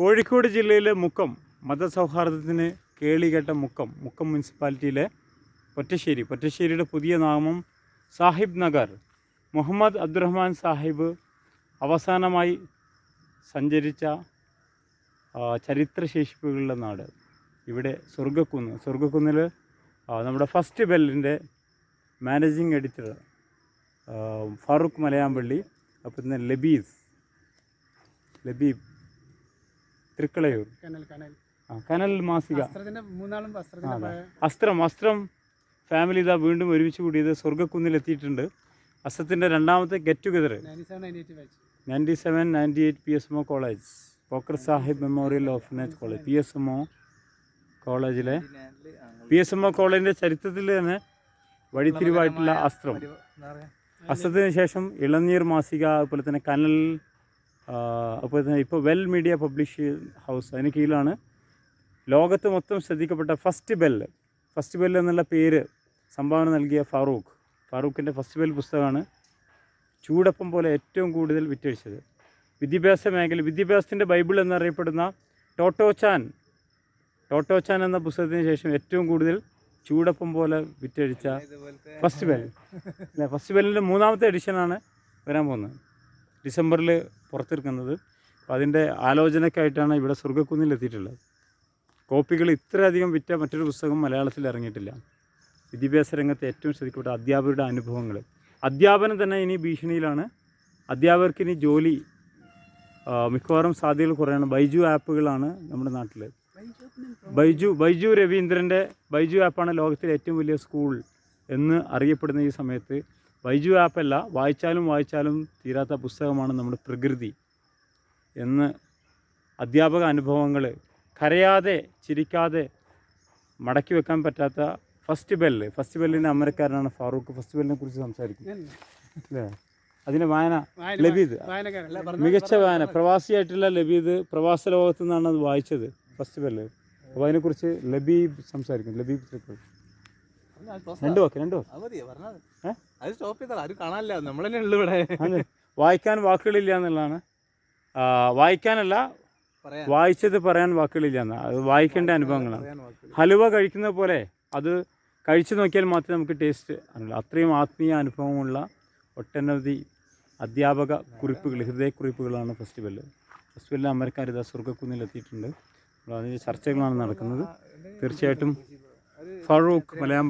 കോഴിക്കോട് ജില്ലയിലെ മുക്കം മതസൗഹാർദ്ദത്തിന് കേളികെട്ട മുക്കം മുക്കം മുനിസിപ്പാലിറ്റിയിലെ പൊറ്റശ്ശേരി. പൊറ്റശ്ശേരിയുടെ പുതിയ നാമം സാഹിബ് നഗർ. മുഹമ്മദ് അബ്ദുറഹ്മാൻ സാഹിബ് അവസാനമായി സഞ്ചരിച്ച ചരിത്രശേഷിപ്പുകളുടെ നാട്. ഇവിടെ സ്വർഗക്കുന്ന്. സ്വർഗക്കുന്നിൽ നമ്മുടെ ഫസ്റ്റ് ബെല്ലിന്റെ മാനേജിങ് എഡിറ്റർ ഫാറൂഖ് മലയാമ്പള്ളി അപ്പം ലബീസ് ലബീബ് തൃക്കളയൂർ കനൽ കനൽ. ആ, കനൽ മാസിക. അസ്ത്രം അസ്ത്രം ഫാമിലി ഇതാ വീണ്ടും ഒരുമിച്ച് കൂടിയത് സ്വർഗക്കുന്നിൽ എത്തിയിട്ടുണ്ട്. അസ്ത്രത്തിന്റെ രണ്ടാമത്തെ get together 97, 98 batch. Ninety seven ninety eight P S M O college Pokker Sahib memorial of orphanage college P S M O കോളേജിലെ പി എസ് എം ഒ കോളേജിന്റെ ചരിത്രത്തിൽ തന്നെ വഴിത്തിരിവായിട്ടുള്ള അസ്ത്രം. അസ്ത്രത്തിന് ശേഷം ഇളനീർ മാസിക അതുപോലെ തന്നെ കനൽ അതുപോലെ ഇപ്പോൾ വെൽ മീഡിയ പബ്ലിഷ് ഹൗസ് അതിന് കീഴിലാണ്. ലോകത്ത് മൊത്തം ശ്രദ്ധിക്കപ്പെട്ട ഫസ്റ്റ് ബെൽ ഫസ്റ്റ് ബെൽ എന്നുള്ള പേര് സംഭാവന നൽകിയ ഫാറൂഖ്. ഫാറൂഖിന്റെ ഫസ്റ്റ് ബെൽ പുസ്തകമാണ് ചൂടപ്പം പോലെ ഏറ്റവും കൂടുതൽ വിറ്റഴിച്ചത്. വിദ്യാഭ്യാസ മേഖല വിദ്യാഭ്യാസത്തിന്റെ ബൈബിൾ എന്നറിയപ്പെടുന്ന ടോട്ടോ ചാൻ ടോട്ടോ ചാൻ എന്ന പുസ്തകത്തിന് ശേഷം ഏറ്റവും കൂടുതൽ ചൂടപ്പം പോലെ വിറ്റഴിച്ച ഫസ്റ്റ് ബെൽ. അല്ലെ ഫസ്റ്റ് ബെല്ലിന്റെ മൂന്നാമത്തെ എഡിഷനാണ് വരാൻ പോകുന്നത്. ഡിസംബറിൽ പുറത്തിറക്കുന്നത്. അപ്പോൾ അതിന്റെ ആലോചനയ്ക്കായിട്ടാണ് ഇവിടെ സ്വർഗക്കുന്നിൽ എത്തിയിട്ടുള്ളത്. കോപ്പികൾ ഇത്രയധികം വിറ്റ മറ്റൊരു പുസ്തകം മലയാളത്തിൽ ഇറങ്ങിയിട്ടില്ല. വിദ്യാഭ്യാസ രംഗത്തെ ഏറ്റവും ശ്രദ്ധിക്കപ്പെട്ട അധ്യാപകരുടെ അനുഭവങ്ങൾ. അധ്യാപനം തന്നെ ഇനി ഭീഷണിയിലാണ്. അധ്യാപകർക്ക് ഇനി ജോലി മിക്കവാറും സാധ്യതകൾ കുറയാണ്. ബൈജു ആപ്പുകളാണ് നമ്മുടെ നാട്ടിൽ ബൈജു ബൈജു രവീന്ദ്രന്റെ ബൈജു ആപ്പാണ് ലോകത്തിലെ ഏറ്റവും വലിയ സ്കൂൾ എന്ന് അറിയപ്പെടുന്ന ഈ സമയത്ത് ബൈജു ആപ്പല്ല. വായിച്ചാലും വായിച്ചാലും തീരാത്ത പുസ്തകമാണ് നമ്മുടെ പ്രകൃതി എന്ന് അധ്യാപക അനുഭവങ്ങൾ കരയാതെ ചിരിക്കാതെ മടക്കി വെക്കാൻ പറ്റാത്ത ഫസ്റ്റ് ബെല്ല് ഫസ്റ്റ് ബെല്ലിന്റെ അമരക്കാരനാണ് ഫാറൂഖ്. ഫസ്റ്റ് ബെല്ലിനെ കുറിച്ച് സംസാരിക്കും. അല്ലേ? അതിന്റെ വായന ലബീദ്. മികച്ച വായന. പ്രവാസിയായിട്ടുള്ള ലബീദ് പ്രവാസ ലോകത്തു നിന്നാണ് അത് വായിച്ചത് ഫസ്റ്റ് ബെല്ല് അപ്പോൾ അതിനെക്കുറിച്ച് ലബീബ് സംസാരിക്കും. ലബീബ് രണ്ട് വാക്ക് രണ്ട് വാക്ക്. വായിക്കാൻ വാക്കുകളില്ല എന്നുള്ളതാണ്. വായിക്കാനല്ല വായിച്ചത് പറയാൻ വാക്കുകളില്ല എന്നാ. അത് വായിക്കേണ്ട അനുഭവങ്ങളാണ്. ഹലുവ കഴിക്കുന്ന പോലെ അത് കഴിച്ചു നോക്കിയാൽ മാത്രമേ നമുക്ക് ടേസ്റ്റ് അറിയില്ല അത്രയും ആത്മീയ അനുഭവമുള്ള ഒട്ടനവധി അധ്യാപക കുറിപ്പുകൾ ഹൃദയക്കുറിപ്പുകളാണ് ഫെസ്റ്റിവൽ ഫെസ്റ്റിവലിൽ അമരക്കാർ ഇതാ അപ്പോൾ അതിന്റെ ചർച്ചകളാണ് നടക്കുന്നത്. തീർച്ചയായിട്ടും ഫറൂഖ് മലയാളം